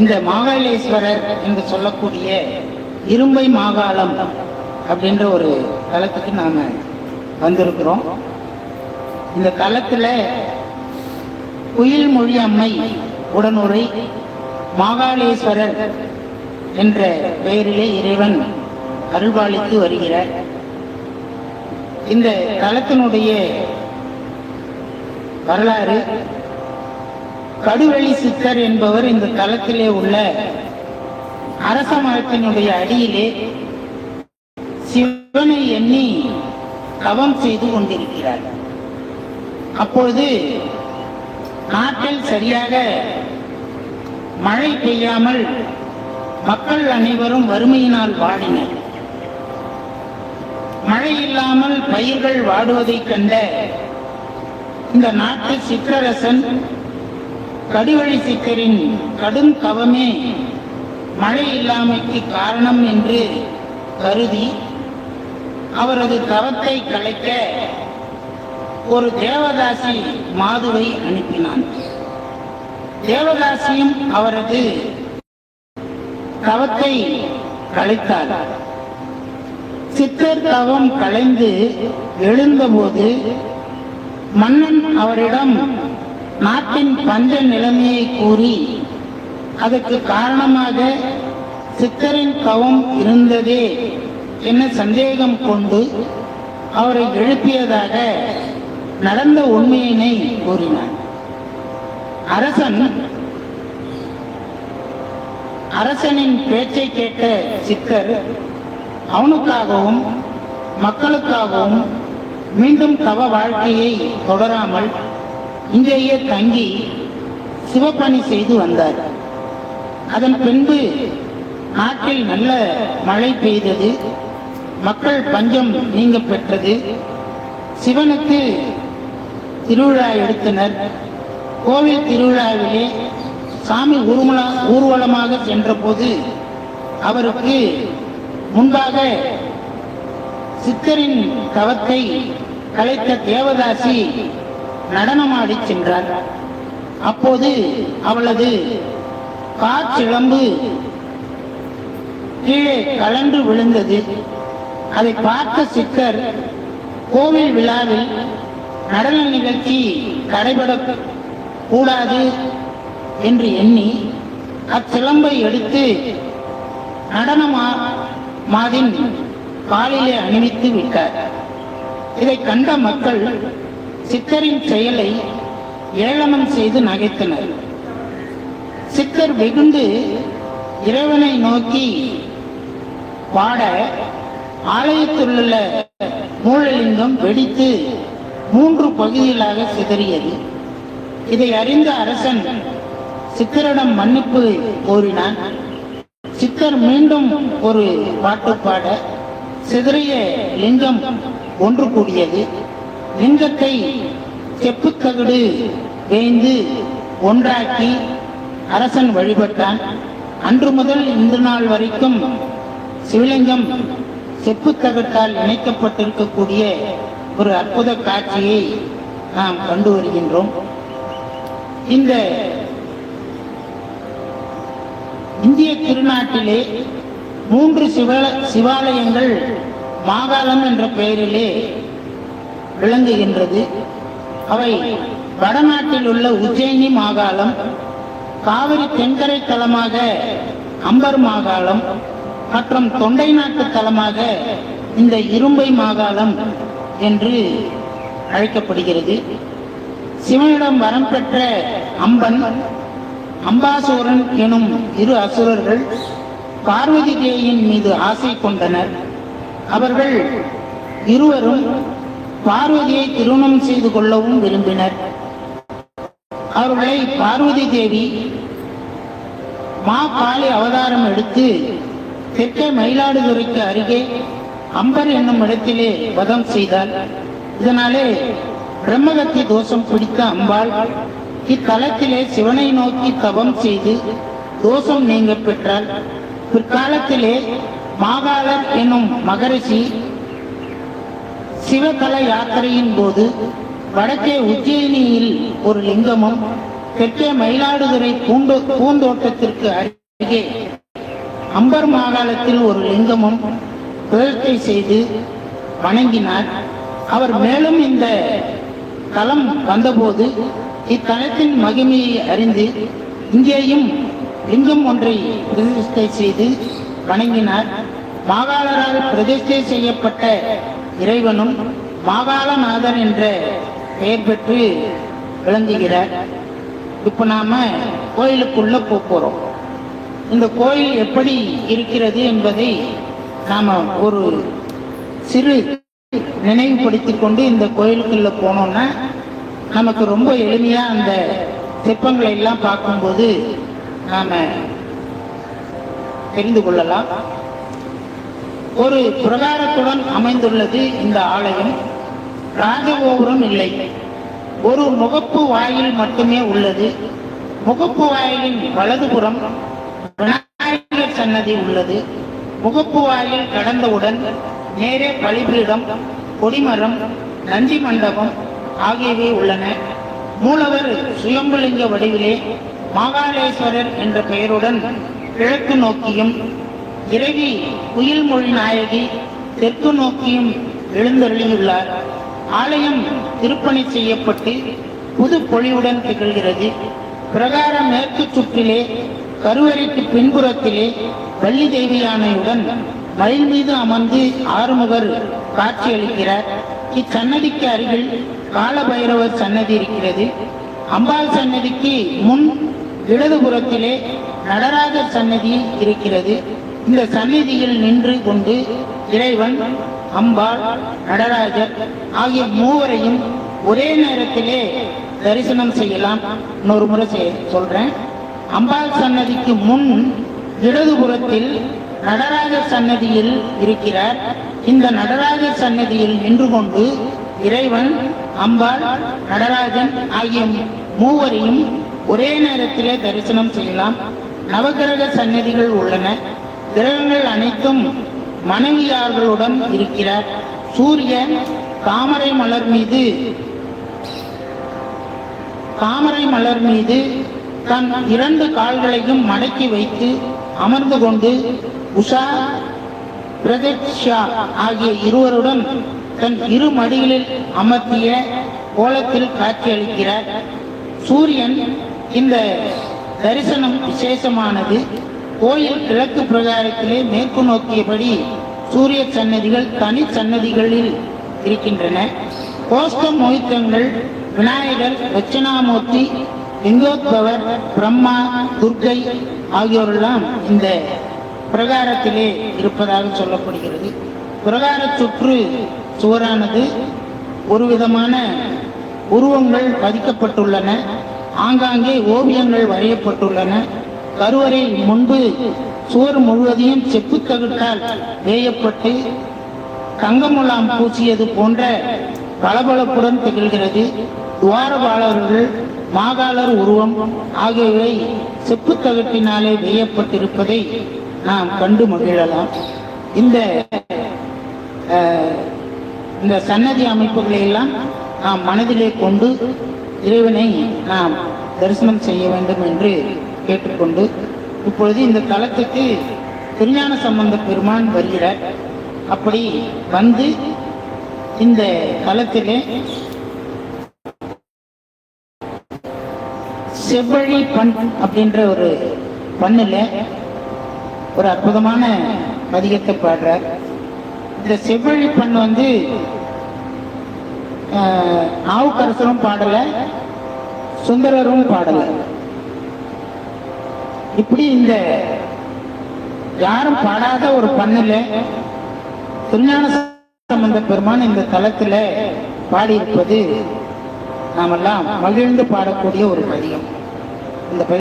இந்த மாகாளேஸ்வரர் என்று சொல்லக்கூடிய இரும்பை மாகாளம் அப்படின்ற ஒரு தளத்துக்கு நாம வந்திருக்கிறோம். இந்த தலத்துல குயில் மொழி அம்மை உடனுரை மாகாளேஸ்வரர் என்ற பெயரிலே இறைவன் அருள்பாலித்து வருகிறார். இந்த தளத்தினுடைய வரலாறு கடுவெளி சித்தர் என்பவர் இந்த தளத்திலே உள்ள அரச மரத்தினுடைய அடியிலே சிவனை எண்ணி தவம் செய்து கொண்டிருக்கிறார். அப்பொழுது நாட்டில் சரியாக மழை பெய்யாமல் மக்கள் அனைவரும் வறுமையினால் வாடினர். மழை இல்லாமல் பயிர்கள் வாடுவதைக் கண்ட இந்த நாட்டு சிற்றரசன் கடுவழி சிக்கரின் கடும் கவமே மழை இல்லாமைக்கு காரணம் என்று கருதி அவரது தவத்தை கலைக்க ஒரு தேவதாசி மாதுவை அனுப்பினான். தேவதாசியும் அவரது தவத்தை கலைத்தார். சித்தர் தவம் கலைந்து எழுந்தபோது மன்னன் அவரிடம் நாட்டின் பஞ்ச நிலைமையை கூறி அதற்கு காரணமாக சித்தரின் தவம் இருந்ததே என சந்தேகம் கொண்டு அவரை எழுப்பியதாக நடந்த உண்மையினை கூறினார். அரசன் அரசனின் பேச்சை கேட்ட சித்தர் அவனுக்காகவும் மக்களுக்காகவும் மீண்டும் தவ வாழ்க்கையை தொடராமல் இங்கேயே தங்கி சிவப்பணி செய்து வந்தார். அதன் பின்பு நாட்டில் நல்ல மழை பெய்தது. மக்கள் பஞ்சம் நீங்க பெற்றது. சிவனுக்கு திருவிழா எடுத்தனர். கோவில் திருவிழாவிலே சாமி ஊர்வலா ஊர்வலமாக சென்றபோது அவருக்கு முன்பாக சித்தரின் தவத்தை கலைத்த தேவதாசி நடனமாடி சென்றார். அப்போது அவளது காற்றிழம்பு கீழே கலன்று விழுந்தது. அதை பார்த்த சித்தர் கோவில் விழாவில் நடன நிகழ்ச்சி தடைபட கூடாது என்று எண்ணி அச்சிலம்பை எடுத்து நடனமா மாதின் காலிலே அணிவித்து விட்டார். இதை கண்ட மக்கள் சித்தரின் செயலை ஏளனம் செய்து நகைத்தனர். சித்தர் வெகுண்டு இறைவனை நோக்கி பாட ஆலயத்திலுள்ள மூலலிங்கம் வெடித்து மூன்று பகுதிகளாக சிதறியது. இதை அறிந்த அரசன் சித்தரிடம் மன்னிப்பு கோரினான். சித்தர் மீண்டும் ஒரு பாட்டு பாட சிதறிய லிங்கம் ஒன்று கூடியது. லிங்கத்தை செப்புத்தகுடு வேய்ந்து ஒன்றாக்கி அரசன் வழிபட்டான். அன்று முதல் இன்று நாள் வரைக்கும் சிவலிங்கம் செப்புத்தகட்டால் இணைக்கப்பட்டிருக்கக்கூடிய ஒரு அற்புத காட்சியை நாம் கண்டு வருகின்றோம். இந்த இந்திய திருநாட்டிலே மூன்று சிவ சிவாலயங்கள் மாகாளம் என்ற பெயரிலே விளங்குகின்றது. அவை வடநாட்டில் உள்ள உஜ்ஜயினி மாகாளம் காவிரி தென்கரை தலமாக அம்பர் மாகாளம் மற்றும் தொண்டை நாட்டு தலமாக இந்த இரும்பை மாகாளம் என்று அழைக்கப்படுகிறது. சிவனிடம் வரம் பெற்ற அம்பன் அம்பாசூரன் எனும் இரு அசுரர்கள் பார்வதி தேவியின் மீது ஆசை கொண்டனர். அவர்கள் இருவரும் பார்வதியை திருமணம் செய்து கொள்ளவும் விரும்பினர். அவர்களை பார்வதி தேவி மா காளி அவதாரம் எடுத்து தெற்கே மயிலாடுதுறைக்கு அருகே அம்பர் என்னும் இடத்திலே வதம் செய்தார் இதனாலே பிரம்மகத்தி தோஷம் பிடித்த அம்பாள் இத்தலத்திலே சிவனை நோக்கி தவம் செய்து தோஷம் நீங்க பெற்றால் பிற்காலத்திலே மாகாளர் என்னும் மகரிஷி சிவகல யாத்திரையின் போது வடக்கே உஜ்ஜயினியில் ஒரு லிங்கமும் தெற்கே மயிலாடுதுறை பூண்டோ பூந்தோட்டத்திற்கு அருகே அம்பர் மாகாணத்தில் ஒரு லிங்கமும் பிரதிஷ்டை செய்து வணங்கினார். அவர் மேலும் இந்த தலம் வந்தபோது இத்தலத்தின் மகிமையை அறிந்து இங்கேயும் லிங்கம் ஒன்றை பிரதிஷ்டை செய்து வணங்கினார். மாகாளரால் பிரதிஷ்டை செய்யப்பட்ட இறைவனும் மாகாளநாதன் என்ற பெயர் பெற்று விளங்குகிறார். இப்போ நாம கோயிலுக்குள்ள போகிறோம் போறோம். இந்த கோயில் எப்படி இருக்கிறது என்பதை நாம ஒரு சிறு நினைவுபடுத்தி கொண்டு இந்த கோயிலுக்குள்ள போனோம்னா நமக்கு ரொம்ப எளிமையா அந்த சிற்பங்களை எல்லாம் பார்க்கும்போது நாம தெரிந்து கொள்ளலாம். ஒரு பிரகாரத்துடன் அமைந்துள்ளது இந்த ஆலயம். ராஜகோபுரம் இல்லை. ஒரு முகப்பு வாயில் மட்டுமே உள்ளது. முகப்பு வாயிலின் வலதுபுறம் விநாயகர் சன்னதி உள்ளது. முகப்பு வாயில் கடந்தவுடன் நேரே பலிபீடம் கொடிமரம் நந்தி மண்டபம் ஆகியவை உள்ளன. மூலவர் சுயம்புலிங்க வடிவிலே மாகாளேஸ்வரர் என்ற பெயருடன் கிழக்கு நோக்கியும் இறைவி குயில்மொழி நாயகி தெற்கு நோக்கியும் எழுந்தருளியுள்ளார். ஆலயம் திருப்பணி செய்யப்பட்டு புது பொழிவுடன் திகழ்கிறது. பிரகார மேற்கு சுற்றிலே கருவறைக்கு பின்புறத்திலே வள்ளி தேவியானையுடன் மயில் மீது அமர்ந்து ஆறுமுகர் காட்சியளிக்கிறார். இச்சன்னதிக்கு அருகில் காலபைரவர் சன்னதி இருக்கிறது. அம்பாள் சன்னதிக்கு முன் இடதுபுறத்திலே நடராஜர் சன்னதி இருக்கிறது. இந்த சந்நிதியில் நின்று கொண்டு இறைவன் அம்பாள் நடராஜர் ஆகிய மூவரையும் ஒரே நேரத்திலே தரிசனம் செய்யலாம். இன்னொரு முறை சொல்றேன். அம்பாள் சன்னதிக்கு முன் இடதுபுறத்தில் நடராஜர் சன்னதியில் இருக்கிறார். இந்த நடராஜர் சன்னதியில் நின்று கொண்டு இறைவன் அம்பாள் நடராஜன் ஆகிய மூவரையும் ஒரே நேரத்திலே தரிசனம் செய்யலாம். நவகிரக சன்னதிகள் உள்ளன. கிரகங்கள் அனைத்தும் மனைவியார்களுடன் இருக்கிறார். சூரியன் தாமரை மலர் மீது தாமரை மலர் மீது தன் இரண்டு கால்களையும் மடக்கி வைத்து அமர்ந்து கொண்டு உஷா பிரதக்ஷா ஆகிய இருவருடன் தன் இரு மடிகளில் அமர்த்திய கோலத்தில் காட்சியளிக்கிறார் சூரியன் இந்த தரிசனம் விசேஷமானது. கோயில் கிழக்கு பிரகாரத்திலே மேற்கு நோக்கியபடி சூரிய சன்னதிகள் தனி சன்னதிகளில் இருக்கின்றன. கோஷ்ட மோகித்தங்கள் விநாயகர் தட்சிணாமூர்த்தி லிங்கோத்பவர் பிரம்மா துர்கை ஆகியோரெல்லாம் இந்த பிரகாரத்திலே இருப்பதாக சொல்லப்படுகிறது. பிரகார சுற்று சுவரானது ஒரு விதமான உருவங்கள் பதிக்கப்பட்டுள்ளன. ஆங்காங்கே ஓவியங்கள் வரையப்பட்டுள்ளன. கருவறை முன்பு சுவர் முழுவதையும் செப்பு தகுட்டால் வேயப்பட்டு தங்கமுலாம் பூசியது போன்ற பளபளப்புடன் திகழ்கிறது. துவாரபாலர்கள் மாகாளர் உருவம் ஆகியவை செப்பு தகட்டினாலே வேயப்பட்டிருப்பதை நாம் கண்டு மகிழலாம். இந்த இந்த சன்னதி அமைப்புகளை எல்லாம் நாம் மனதிலே கொண்டு இறைவனை நாம் தரிசனம் செய்ய வேண்டும் என்று கேட்டுக்கொண்டு இப்பொழுது இந்த தலத்துக்கு திருஞான சம்பந்த பெருமான் வருகிறார். அப்படி வந்து இந்த தலத்திலே செவ்வழி பண் அப்படின்ற ஒரு பண்ணில் ஒரு அற்புதமான பதிகத்தை பாடுறார். இந்த செவ்வழி பண் வந்து ஆஹ், பாடலை சுந்தரரும் பாடலை. இப்படி இந்த யாரும் பாடாத ஒரு பண்ணல திருஞான சம்பந்த பெருமான் இந்த தளத்துல பாடியிருப்பது நாமெல்லாம் மகிழ்ந்து பாடக்கூடிய ஒரு பதியம் இந்த